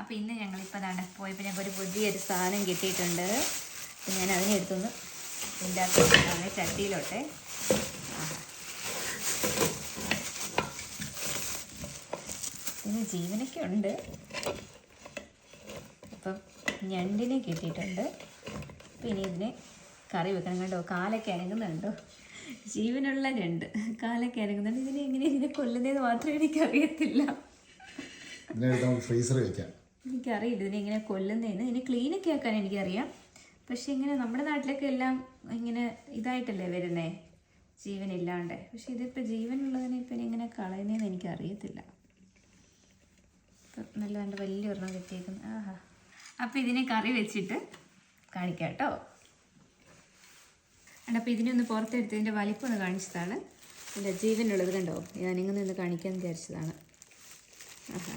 അപ്പോൾ ഇന്ന് ഞങ്ങളിപ്പോൾ അതാണ് പോയപ്പോൾ ഞങ്ങൾക്ക് ഒരു പുതിയൊരു സാധനം കിട്ടിയിട്ടുണ്ട്. അപ്പം ഞാൻ അതിനെടുത്തൊന്ന് ഇതിന്റെ അകത്ത് ചട്ടിയിലോട്ടെ. ഇതിന് ജീവനൊക്കെ ഉണ്ട്. അപ്പം ഞണ്ടിനെ കിട്ടിയിട്ടുണ്ട്. പിന്നെ ഇതിന് കറി വെക്കണം കണ്ടോ? കാലൊക്കെ അനങ്ങുന്നുണ്ടോ? ജീവനുള്ള ഞണ്ട്. കാലൊക്കെ അനങ്ങുന്നുണ്ട്. ഇതിനെ എങ്ങനെ ഇതിനെ കൊല്ലുന്നതെന്ന് മാത്രമേ എനിക്കറിയത്തില്ല. ഫ്രീസർ വെക്കാം. എനിക്കറിയില്ല. ഇതിനെങ്ങനെ കൊല്ലുന്നതെന്ന് ഇതിനെ ക്ലീനൊക്കെ ആക്കാൻ എനിക്കറിയാം. പക്ഷെ ഇങ്ങനെ നമ്മുടെ നാട്ടിലൊക്കെ എല്ലാം ഇങ്ങനെ ഇതായിട്ടല്ലേ വരുന്നേ? ജീവനില്ലാണ്ട്. പക്ഷെ ഇതിപ്പോൾ ജീവനുള്ളതിനെ ഇപ്പം എങ്ങനെ കളയുന്നതെന്ന് എനിക്കറിയത്തില്ല. ഇപ്പം നല്ല വലിയ ഒരെണ്ണം കിട്ടിയേക്കുന്നു. ആഹാ. അപ്പോൾ ഇതിനെ കറി വെച്ചിട്ട് കാണിക്കാം കേട്ടോ. അപ്പോൾ ഇതിനെ ഒന്ന് പുറത്തെടുത്ത് ഇതിന്റെ വലിപ്പം ഒന്ന് കാണിച്ചതാണ്. എന്റെ ജീവനുള്ളത് കണ്ടോ? ഞാനിങ്ങനെ ഒന്ന് കാണിക്കാൻ വിചാരിച്ചതാണ്. ആഹാ.